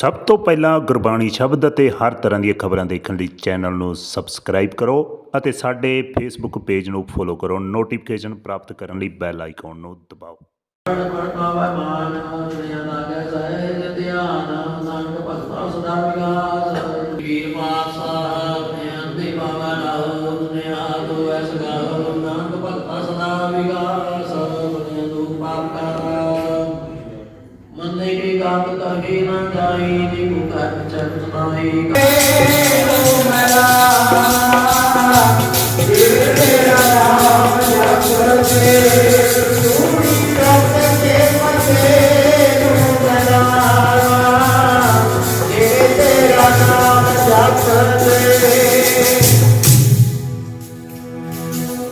ਸਭ ਤੋਂ ਪਹਿਲਾਂ ਗੁਰਬਾਣੀ ਸ਼ਬਦ ਅਤੇ ਹਰ ਤਰ੍ਹਾਂ ਦੀਆਂ ਖਬਰਾਂ ਦੇਖਣ ਲਈ ਚੈਨਲ ਨੂੰ ਸਬਸਕ੍ਰਾਈਬ ਕਰੋ ਅਤੇ ਸਾਡੇ ਫੇਸਬੁੱਕ ਪੇਜ ਨੂੰ ਫੋਲੋ ਕਰੋ। ਨੋਟੀਫਿਕੇਸ਼ਨ ਪ੍ਰਾਪਤ ਕਰਨ ਲਈ ਬੈਲ ਆਈਕਨ ਨੂੰ ਦਬਾਓ। ਮੰਨੇ ਕੀ ਗਾਤ ਕਹੀ ਨਾ ਜਾਈ ਜੀ ਕੋ ਕਰ ਚਰਨ ਨਾਈ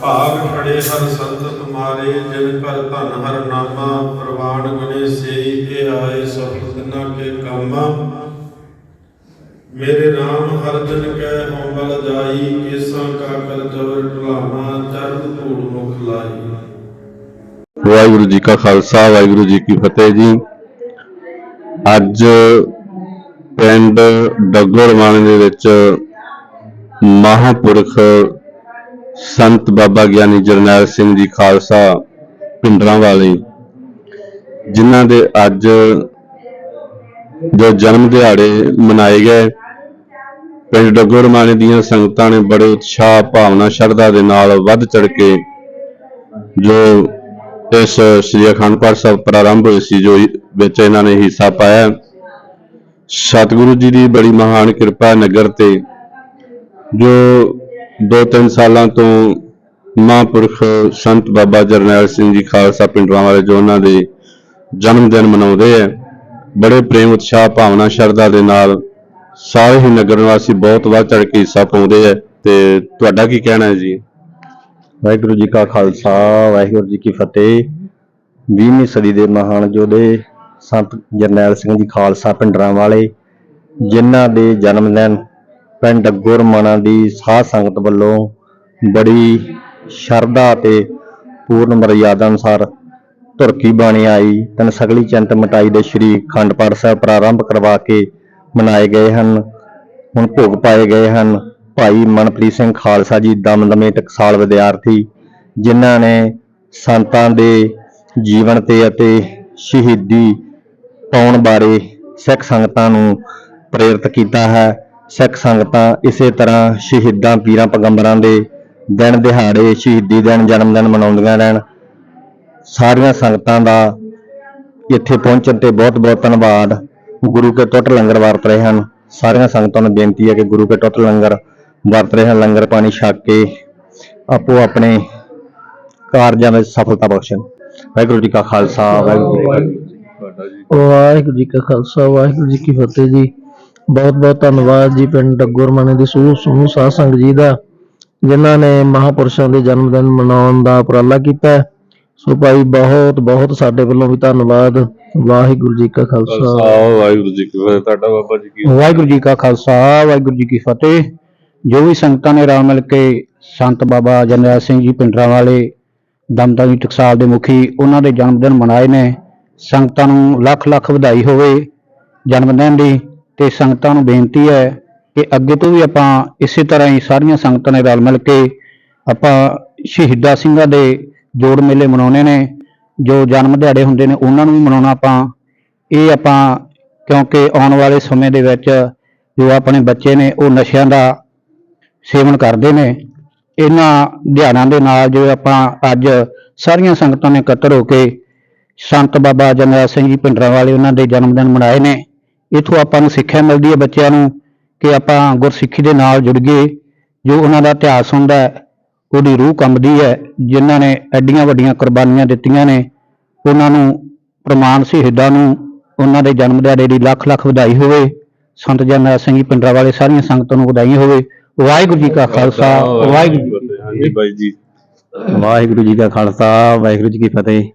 ਭਾਗ ਖੜੇ ਹਰ ਸੰਤ ਤੁਮਾਰੇ, ਜਿਨ ਪਰ ਧਨ ਹਰ ਨਾਮਾ, ਪ੍ਰਵਾਨ ਗੁਨੇ ਸੇਈ ਇਹ ਆਏ ਕੇ ਮੇਰੇ RAM ਹਰ ਕੈ ਹਉ ਬਲ ਜਾਈ, ਕੇਸਾਂ ਕਾ ਕਰ ਜਬਰ ਢਲਾਵਾ, ਚਰਨ ਧੂੜ ਮੁਖ ਲਾਈ। ਵਾਹਿਗੁਰੂ ਜੀ ਕਾ ਖਾਲਸਾ, ਵਾਹਿਗੁਰੂ ਜੀ ਕੀ ਫਤਿਹ ਜੀ। ਅੱਜ ਪਿੰਡ ਡੱਗੋਰਵਾਣੇ ਦੇ ਵਿੱਚ ਮਹਾਪੁਰਖ ਸੰਤ ਬਾਬਾ ਗਿਆਨੀ ਜਰਨੈਲ ਸਿੰਘ ਜੀ ਖਾਲਸਾ ਪਿੰਡਰਾਂ ਵਾਲੇ, ਜਿਨ੍ਹਾਂ ਦੇ ਅੱਜ ਜੋ ਜਨਮ ਦਿਹਾੜੇ ਮਨਾਏ ਗਏ, ਪਿੰਡ ਡੱਗੋਰਵਾਣੇ ਦੀਆਂ ਸੰਗਤਾਂ ਨੇ ਬੜੇ ਉਤਸ਼ਾਹ, ਭਾਵਨਾ, ਸ਼ਰਧਾ ਦੇ ਨਾਲ ਵੱਧ ਚੜ ਕੇ ਜੋ ਇਸ ਸ੍ਰੀ ਅਖੰਡ ਪਾਠ ਸਾਹਿਬ ਪ੍ਰਾਰੰਭ ਹੋਈ ਸੀ, ਜੋ ਵਿੱਚ ਇਹਨਾਂ ਨੇ ਹਿੱਸਾ ਪਾਇਆ। ਸਤਿਗੁਰੂ ਜੀ ਦੀ ਬੜੀ ਮਹਾਨ ਕਿਰਪਾ ਨਗਰ ਤੇ ਜੋ ਦੋ ਤਿੰਨ ਸਾਲਾਂ ਤੋਂ ਮਹਾਂਪੁਰਖ ਸੰਤ ਬਾਬਾ ਜਰਨੈਲ ਸਿੰਘ ਜੀ ਖਾਲਸਾ ਪਿੰਡਰਾਂ ਵਾਲੇ ਜੋ ਉਹਨਾਂ ਦੇ ਜਨਮ ਦਿਨ ਮਨਾਉਂਦੇ ਆ ਬੜੇ ਪ੍ਰੇਮ, ਉਤਸ਼ਾਹ, ਭਾਵਨਾ, ਸ਼ਰਧਾ ਦੇ ਨਾਲ ਸਾਰੇ ਹੀ ਨਗਰ ਨਿਵਾਸੀ ਬਹੁਤ ਵੱਧ ਚੜ ਕੇ ਹਿੱਸਾ ਪਾਉਂਦੇ ਆ ਤੇ ਤੁਹਾਡਾ ਕੀ ਕਹਿਣਾ ਹੈ ਜੀ? ਵਾਹਿਗੁਰੂ ਜੀ ਕਾ ਖਾਲਸਾ, ਵਾਹਿਗੁਰੂ ਜੀ ਕੀ ਫਤਿਹ। 20ਵੀਂ ਸਦੀ ਦੇ ਮਹਾਨ ਯੋਧੇ ਸੰਤ ਜਰਨੈਲ ਸਿੰਘ ਜੀ ਖਾਲਸਾ ਪਿੰਡਰਾਂ ਵਾਲੇ, ਜਿਨ੍ਹਾਂ ਦੇ ਜਨਮ ਦਿਨ ਪਿੰਡ ਗੁਰਮਣਾ ਦੀ ਸਾਧ ਸੰਗਤ ਵੱਲੋਂ ਬੜੀ ਸ਼ਰਧਾ ਤੇ ਪੂਰਨ ਮਰਿਆਦਾ ਅਨੁਸਾਰ ਧੁਰਕੀ ਬਾਣੀ ਆਈ, ਤਨ ਸਗਲੀ ਚੰਤ ਮਟਾਈ ਦੇ ਸ਼੍ਰੀ ਖੰਡ ਪਾਠ ਸਾਹਿਬ ਪ੍ਰਾਰੰਭ ਕਰਵਾ ਕੇ ਮਨਾਏ ਗਏ ਹਨ। ਹੁਣ ਭੋਗ ਪਾਏ ਗਏ ਹਨ। ਭਾਈ ਮਨਪ੍ਰੀਤ ਸਿੰਘ ਖਾਲਸਾ ਜੀ, ਦਮਦਮੇ ਟਕਸਾਲ ਵਿਦਿਆਰਥੀ, ਜਿਨ੍ਹਾਂ ਨੇ ਸੰਤਾਂ ਦੇ ਜੀਵਨ ਤੇ ਅਤੇ ਸ਼ਹੀਦੀ ਪਾਉਣ ਬਾਰੇ ਸਿੱਖ ਸੰਗਤਾਂ ਨੂੰ ਪ੍ਰੇਰਿਤ ਕੀਤਾ ਹੈ। ਸਿੱਖ ਸੰਗਤਾਂ ਇਸੇ ਤਰ੍ਹਾਂ ਸ਼ਹੀਦਾਂ, ਪੀਰਾਂ, ਪੈਗੰਬਰਾਂ ਦੇ ਦਿਨ ਦਿਹਾੜੇ, ਸ਼ਹੀਦੀ ਦਿਨ, ਜਨਮ ਦਿਨ ਮਨਾਉਂਦੀਆਂ ਰਹਿਣ। ਸਾਰੀਆਂ ਸੰਗਤਾਂ ਦਾ ਇੱਥੇ ਪਹੁੰਚਣ ਤੇ ਬਹੁਤ-ਬਹੁਤ ਧੰਨਵਾਦ। ਗੁਰੂ ਕੇ ਟੁੱਟ ਲੰਗਰ ਵਰਤ ਰਹੇ ਹਨ। ਸਾਰੀਆਂ ਸੰਗਤਾਂ ਨੂੰ ਬੇਨਤੀ ਹੈ ਕਿ ਗੁਰੂ ਕੇ ਟੁੱਟ ਲੰਗਰ ਵਰਤ ਰਹੇ ਹਨ। ਲੰਗਰ ਪਾਣੀ ਛਕ ਕੇ ਆਪੋ ਆਪਣੇ ਕਾਰਜਾਂ ਵਿੱਚ ਸਫਲਤਾ ਬਖਸ਼ਣ। ਵਾਹਿਗੁਰੂ ਜੀ ਕਾ ਖਾਲਸਾ, ਵਾਹਿਗੁਰੂ ਜੀ ਵਾਹਿਗੁਰੂ ਜੀ ਕਾ ਖਾਲਸਾ, ਵਾਹਿਗੁਰੂ ਜੀ ਕੀ ਫਤਿਹ ਜੀ। ਬਹੁਤ ਬਹੁਤ ਧੰਨਵਾਦ ਜੀ ਪਿੰਡ ਡੱਗੋਰਮਣੇ ਦੀ ਸੂਹ ਸਮੂਹ ਸਾਧ ਸੰਗ ਜੀ ਦਾ, ਜਿਨ੍ਹਾਂ ਨੇ ਮਹਾਪੁਰਸ਼ਾਂ ਦੇ ਜਨਮ ਦਿਨ ਮਨਾਉਣ ਦਾ ਉਪਰਾਲਾ ਕੀਤਾ ਸੋ ਭਾਈ ਬਹੁਤ ਬਹੁਤ ਸਾਡੇ ਵੱਲੋਂ ਵੀ ਧੰਨਵਾਦ। ਵਾਹਿਗੁਰੂ ਜੀ ਕਾ ਖਾਲਸਾ। ਵਾਹਿਗੁਰੂ ਜੀ ਕੀ ਫਤਿਹ। ਤੁਹਾਡਾ ਬਾਬਾ ਜੀ ਕੀ ਵਾਹਿਗੁਰੂ ਜੀ ਕਾ ਖਾਲਸਾ ਵਾਹਿਗੁਰੂ ਜੀ ਕੀ ਫਤਿਹ। ਜੋ ਵੀ ਸੰਗਤਾਂ ਨੇ ਰਲ ਮਿਲ ਕੇ ਸੰਤ ਬਾਬਾ ਜਰਨੈਲ ਸਿੰਘ ਜੀ ਪਿੰਡਰਾਂ ਵਾਲੇ ਦਮਦਮੀ ਟਕਸਾਲ ਦੇ ਮੁਖੀ ਉਹਨਾਂ ਦੇ ਜਨਮ ਦਿਨ ਮਨਾਏ ਨੇ। ਸੰਗਤਾਂ ਨੂੰ ਲੱਖ ਲੱਖ ਵਧਾਈ ਹੋਵੇ ਜਨਮ ਦਿਨ ਦੀ। ਤੇ ਸੰਗਤਾਂ ਨੂੰ ਬੇਨਤੀ ਹੈ ਕਿ ਅੱਗੇ ਤੋਂ ਵੀ ਆਪਾਂ ਇਸੇ ਤਰ੍ਹਾਂ ਹੀ ਸਾਰੀਆਂ ਸੰਗਤਾਂ ਨੇ ਰਲ ਮਿਲ ਕੇ ਆਪਾਂ ਸ਼ਹੀਦਾਂ ਸਿੰਘਾਂ ਦੇ ਜੋੜ ਮੇਲੇ ਮਨਾਉਣੇ ਨੇ, ਜੋ ਜਨਮ ਦਿਹਾੜੇ ਹੁੰਦੇ ਨੇ, ਉਹਨਾਂ ਨੂੰ ਵੀ ਮਨਾਉਣਾ ਆਪਾਂ। ਇਹ ਆਪਾਂ ਕਿਉਂਕਿ ਆਉਣ ਵਾਲੇ ਸਮੇਂ ਦੇ ਵਿੱਚ ਜੋ ਆਪਣੇ ਬੱਚੇ ਨੇ, ਉਹ ਨਸ਼ਿਆਂ ਦਾ ਸੇਵਨ ਕਰਦੇ ਨੇ। ਇਹਨਾਂ ਦਿਹਾੜਾਂ ਦੇ ਨਾਲ ਜੋ ਆਪਾਂ ਅੱਜ ਸਾਰੀਆਂ ਸੰਗਤਾਂ ਨੇ ਇਕੱਤਰ ਹੋ ਕੇ ਸੰਤ ਬਾਬਾ ਜਰਨੈਲ ਸਿੰਘ ਜੀ ਪਿੰਡਰਾਂ ਵਾਲੇ ਉਹਨਾਂ ਦੇ ਜਨਮ ਦਿਨ ਮਨਾਏ ਨੇ। ਇਥੋਂ ਆਪਾਂ ਨੂੰ ਸਿੱਖਿਆ ਮਿਲਦੀ ਹੈ ਬੱਚਿਆਂ ਨੂੰ ਕਿ ਆਪਾਂ ਗੁਰਸਿੱਖੀ ਦੇ ਨਾਲ ਜੁੜ ਗਏ, ਜੋ ਉਹਨਾਂ ਦਾ ਇਤਿਹਾਸ ਹੁੰਦਾ ਹੈ। ਉਹਦੀ ਰੂਹ ਕੰਬਦੀ ਹੈ ਜਿਨ੍ਹਾਂ ਨੇ ਐਡੀਆਂ ਵੱਡੀਆਂ ਕੁਰਬਾਨੀਆਂ ਦਿੱਤੀਆਂ ਨੇ। ਉਹਨਾਂ ਨੂੰ ਪ੍ਰਮਾਣ ਸ਼ਹੀਦਾਂ ਨੂੰ ਉਹਨਾਂ ਦੇ ਜਨਮ ਦਿਹਾੜੇ ਦੀ ਲੱਖ ਲੱਖ ਵਧਾਈ ਹੋਵੇ। ਸੰਤ ਜਰਨੈਲ ਸਿੰਘ ਜੀ ਪਿੰਡਰਾਂ ਵਾਲੇ ਸਾਰੀਆਂ ਸੰਗਤਾਂ ਨੂੰ ਵਧਾਈ ਹੋਵੇ। ਵਾਹਿਗੁਰੂ ਜੀ ਕਾ ਖਾਲਸਾ ਵਾਹਿਗੁਰੂ ਜੀ ਕੀ ਫਤਿਹ। ਹਾਂਜੀ ਬਾਈ ਜੀ। ਵਾਹਿਗੁਰੂ ਜੀ ਕਾ ਖਾਲਸਾ ਵਾਹਿਗੁਰੂ ਜੀ ਕੀ ਫਤਿਹ।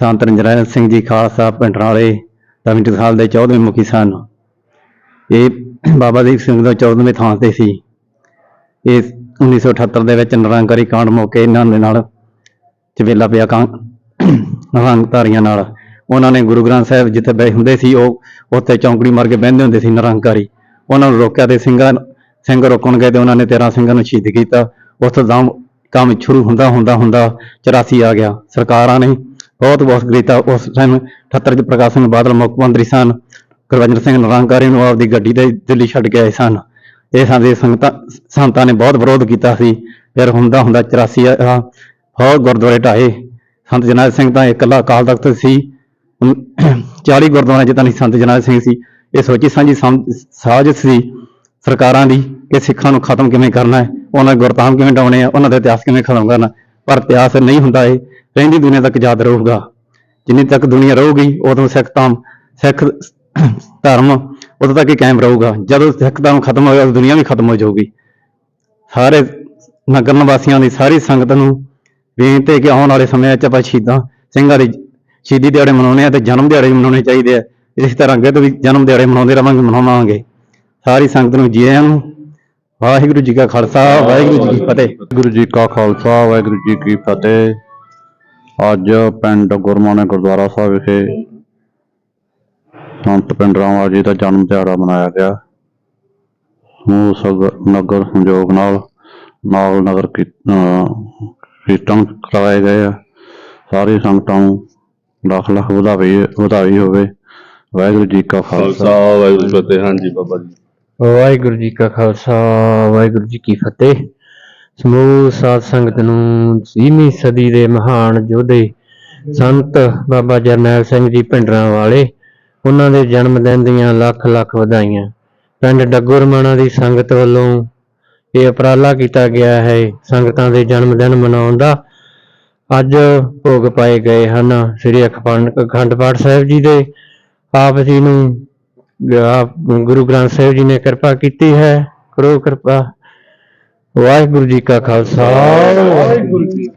ਸੰਤ ਰੰਜਨ ਸਿੰਘ ਜੀ ਖਾਲਸਾ ਪਿੰਡਰਾਂ ਵਾਲੇ ਦਮਿੰਟ ਟਕਸਾਲ ਦੇ 14ਵੇਂ ਮੁਖੀ ਸਨ। ਇਹ ਬਾਬਾ ਦੀਪ ਸਿੰਘ ਦਾ 14ਵੇਂ ਥਾਂ ਤੇ ਸੀ। ਇਹ 1978 ਦੇ ਵਿੱਚ ਨਿਰੰਕਾਰੀ ਕਾਂਡ ਮੌਕੇ ਇਹਨਾਂ ਦੇ ਨਾਲ ਚਵੇਲਾ ਪਿਆ ਕਾਂ ਨਿਰੰਕਾਰੀਆਂ ਨਾਲ। ਉਹਨਾਂ ਨੇ ਗੁਰੂ ਗ੍ਰੰਥ ਸਾਹਿਬ ਜਿੱਥੇ ਬੈ ਹੁੰਦੇ ਸੀ, ਉਹ ਉੱਥੇ ਚੌਂਕੜੀ ਮਾਰ ਕੇ ਬਹਿੰਦੇ ਹੁੰਦੇ ਸੀ ਨਿਰੰਕਾਰੀ। ਉਹਨਾਂ ਨੂੰ ਰੋਕਿਆ ਤੇ ਸਿੰਘਾਂ ਸਿੰਘ ਰੋਕਣ ਗਏ ਤੇ ਉਹਨਾਂ ਨੇ 13 ਸਿੰਘਾਂ ਨੂੰ ਸ਼ਹੀਦ ਕੀਤਾ। ਉੱਥੋਂ ਦਮ ਕੰਮ ਸ਼ੁਰੂ ਹੁੰਦਾ ਹੁੰਦਾ ਹੁੰਦਾ 84 ਆ ਗਿਆ। ਸਰਕਾਰਾਂ ਨੇ ਬਹੁਤ ਬਹੁਤ ਕੀਤਾ ਉਸ ਟਾਈਮ 78 ਚ ਪ੍ਰਕਾਸ਼ ਸਿੰਘ ਬਾਦਲ ਮੁੱਖ ਮੰਤਰੀ ਸਨ। ਗੁਰਵਿੰਦਰ ਸਿੰਘ ਨਿਰੰਕਾਰੀ ਨੂੰ ਆਪਦੀ ਗੱਡੀ ਤੇ ਦਿੱਲੀ ਛੱਡ ਕੇ ਆਏ ਸਨ। ਇਹ ਸਾਡੇ ਸੰਗਤਾਂ ਸੰਤਾਂ ਨੇ ਬਹੁਤ ਵਿਰੋਧ ਕੀਤਾ ਸੀ। ਫਿਰ ਹੁੰਦਾ ਹੁੰਦਾ 84 ਆ ਹੋਰ ਗੁਰਦੁਆਰੇ ਢਾਏ। ਸੰਤ ਜਰਨੈਲ ਸਿੰਘ ਤਾਂ ਇਕੱਲਾ ਅਕਾਲ ਤਖਤ ਸੀ। 40 ਗੁਰਦੁਆਰੇ ਜਿੱਦਾਂ ਨਹੀਂ ਸੰਤ ਜਰਨੈਲ ਸਿੰਘ ਸੀ। ਇਹ ਸੋਚੀ ਸਾਂਝੀ ਸਮ- ਸਾਜ਼ਿਸ਼ ਸੀ ਸਰਕਾਰਾਂ ਦੀ ਕਿ ਸਿੱਖਾਂ ਨੂੰ ਖਤਮ ਕਿਵੇਂ ਕਰਨਾ ਹੈ? ਉਹਨਾਂ ਦੇ ਗੁਰਧਾਮ ਕਿਵੇਂ ਡਾਉਣੇ ਆ? ਉਹਨਾਂ ਦਾ ਇਤਿਹਾਸ ਕਿਵੇਂ ਖਤਮ ਕਰਨਾ? ਪਰ ਇਤਿਹਾਸ ਨਹੀਂ ਹੁੰਦਾ ਇਹ। ਰਹਿੰਦੀ ਦੁਨੀਆ ਤੱਕ ਯਾਦ ਰਹੂਗਾ। ਜਿੰਨੀ ਤੱਕ ਦੁਨੀਆ ਰਹੂਗੀ, ਉਦੋਂ ਸਿੱਖ ਧਰਮ ਸਿੱਖ ਧਰਮ ਉਦੋਂ ਤੱਕ ਹੀ ਕਾਇਮ ਰਹੂਗਾ। ਜਦੋਂ ਸਿੱਖ ਧਰਮ ਖਤਮ ਹੋਇਆ ਦੁਨੀਆ ਵੀ ਖਤਮ ਹੋ ਜਾਊਗੀ। ਸਾਰੇ ਨਗਰ ਨਿਵਾਸੀਆਂ ਦੀ ਸਾਰੀ ਸੰਗਤ ਨੂੰ ਬੇਨਤੀ ਹੈ ਕਿ ਆਉਣ ਵਾਲੇ ਸਮੇਂ ਵਿੱਚ ਆਪਾਂ ਸ਼ਹੀਦਾਂ ਸਿੰਘਾਂ ਦੇ ਸ਼ਹੀਦੀ ਦਿਹਾੜੇ ਮਨਾਉਣੇ ਆ ਤੇ ਜਨਮ ਦਿਹਾੜੇ ਵੀ ਮਨਾਉਣੇ ਚਾਹੀਦੇ ਆ। ਇਸ ਤਰ੍ਹਾਂ ਅੱਗੇ ਤੋਂ ਵੀ ਜਨਮ ਦਿਹਾੜੇ ਮਨਾਉਂਦੇ ਰਵਾਂਗੇ ਮਨਾਵਾਂਗੇ। ਸਾਰੀ ਸੰਗਤ ਨੂੰ ਜੀ ਆਇਆਂ ਨੂੰ। ਵਾਹਿਗੁਰੂ ਜੀ ਕਾ ਖਾਲਸਾ, ਵਾਹਿਗੁਰੂ ਜੀ ਕੀ ਫਤਿਹ। ਗੁਰੂ ਜੀ ਕਾ ਖਾਲਸਾ, ਵਾਹਿਗੁਰੂ ਜੀ ਕੀ ਫਤਿਹ। ਅੱਜ ਪਿੰਡ ਗੁਰਮਾਨੇ ਗੁਰਦੁਆਰਾ ਸਾਹਿਬ ਵਿਖੇ ਸੰਤ ਪਿੰਡ ਰਾਮਾ ਜੀ ਦਾ ਜਨਮ ਦਿਹਾੜਾ ਮਨਾਇਆ ਗਿਆ। ਸਮੂਹ ਸਗ- ਨਗਰ ਸੰਯੋਗ ਨਾਲ ਨਾਲ ਨਗਰ ਕੀਰਤਨ ਕਰਵਾਏ ਗਏ ਆ। ਸਾਰੀ ਸੰਗਤਾਂ ਨੂੰ ਲੱਖ ਲੱਖ ਵਧਾਈ ਵਧਾਈ ਹੋਵੇ। ਵਾਹਿਗੁਰੂ ਜੀ ਕਾ ਖਾਲਸਾ। ਵਾਹਿਗੁਰੂ ਜੀ ਫਤਿਹ। ਹਾਂਜੀ ਬਾਬਾ ਜੀ। ਵਾਹਿਗੁਰੂ ਜੀ ਕਾ ਖਾਲਸਾ ਵਾਹਿਗੁਰੂ ਜੀ ਕੀ ਫਤਿਹ। ਸਮੂਹ ਸਾਧ ਸੰਗਤ ਨੂੰ 20ਵੀਂ ਸਦੀ ਦੇ ਮਹਾਨ ਯੋਧੇ ਸੰਤ ਬਾਬਾ ਜਰਨੈਲ ਸਿੰਘ ਜੀ ਭਿੰਡਰਾਂ ਵਾਲੇ ਉਹਨਾਂ ਦੇ ਜਨਮ ਦਿਨ ਦੀਆਂ ਲੱਖ ਲੱਖ ਵਧਾਈਆਂ। ਪਿੰਡ ਡੱਗੋਰਮਾਣਾ ਦੀ ਸੰਗਤ ਵੱਲੋਂ ਇਹ ਉਪਰਾਲਾ ਕੀਤਾ ਗਿਆ ਹੈ। ਸੰਗਤਾਂ ਦੇ ਜਨਮ ਦਿਨ ਮਨਾਉਣ ਦਾ ਅੱਜ ਭੋਗ ਪਾਏ ਗਏ ਹਨ। ਸ੍ਰੀ ਅਖੰਡ ਅਖੰਡ ਪਾਠ ਸਾਹਿਬ ਜੀ ਦੇ ਆਪ ਜੀ ਨੂੰ, ਆਪ ਗੁਰੂ ਗ੍ਰੰਥ ਸਾਹਿਬ ਜੀ ਨੇ ਕਿਰਪਾ ਕੀਤੀ ਹੈ। ਕਰੋ ਕਿਰਪਾ। ਵਾਹਿਗੁਰੂ ਜੀ ਕਾ ਖਾਲਸਾ। ਵਾਹਿਗੁਰੂ ਜੀ